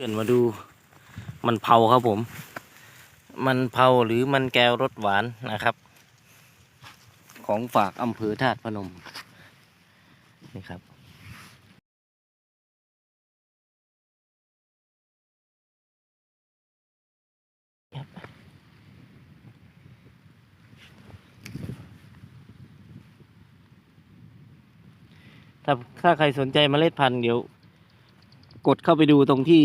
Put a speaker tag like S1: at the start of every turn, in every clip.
S1: เพื่อนมาดูมันเผาครับผม มันเผาหรือมันแก้วรสหวานนะครับ ของฝากอำเภอธาตุพนม นี่ครับ ถ้าถ้าใครสนใจเมล็ดพันธุ์เดี๋ยว กดเข้าไปดูตรงที่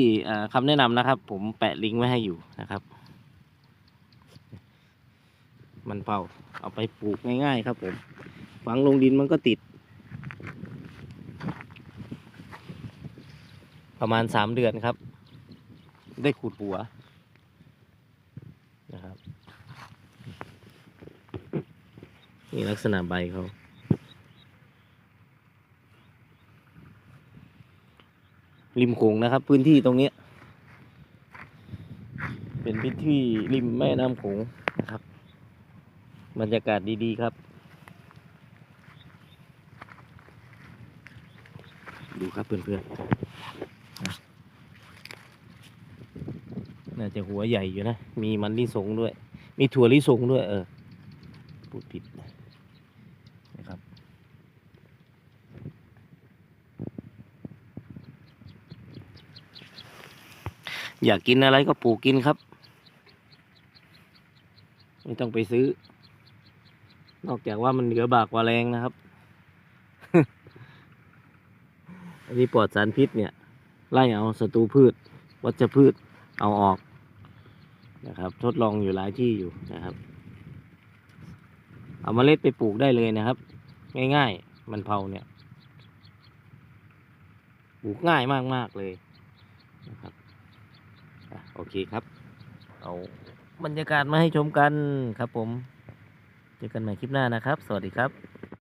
S1: คำแนะนำนะครับ ผมแปะลิงก์ไว้ให้อยู่นะครับ มันเป่าเอาไปปลูกง่ายๆครับผมฝังลงดินมันก็ติด ประมาณสามเดือนครับ ได้ขูดหัวนะครับ นี่ลักษณะใบเขา ริมโขงนะครับ พื้นที่ตรงนี้ เป็นพื้นที่ริมแม่น้ำโขงนะครับ บรรยากาศดีๆครับ ดูครับเพื่อนๆน่าจะหัวใหญ่อยู่นะ มีมันลิสงด้วย มีถั่วลิสงด้วย เออ พูดผิดนะครับ อยากกินอะไรก็ปลูกกินครับ ไม่ต้องไปซื้อ นอกจากว่ามันเหลือบากกว่าแรงนะครับ อันนี้ปลอดสารพิษเนี่ย ไล่เอาศัตรูพืช วัชพืชเอาออกนะครับ ทดลองอยู่หลายที่อยู่นะครับ เอาเมล็ดไปปลูกได้เลยนะครับ ง่ายๆ มันเผาเนี่ย ปลูกง่ายมากๆเลยนะครับ อะโอเคครับ เอาบรรยากาศมาให้ชมกันครับผม เจอกันใหม่คลิปหน้านะครับ สวัสดีครับ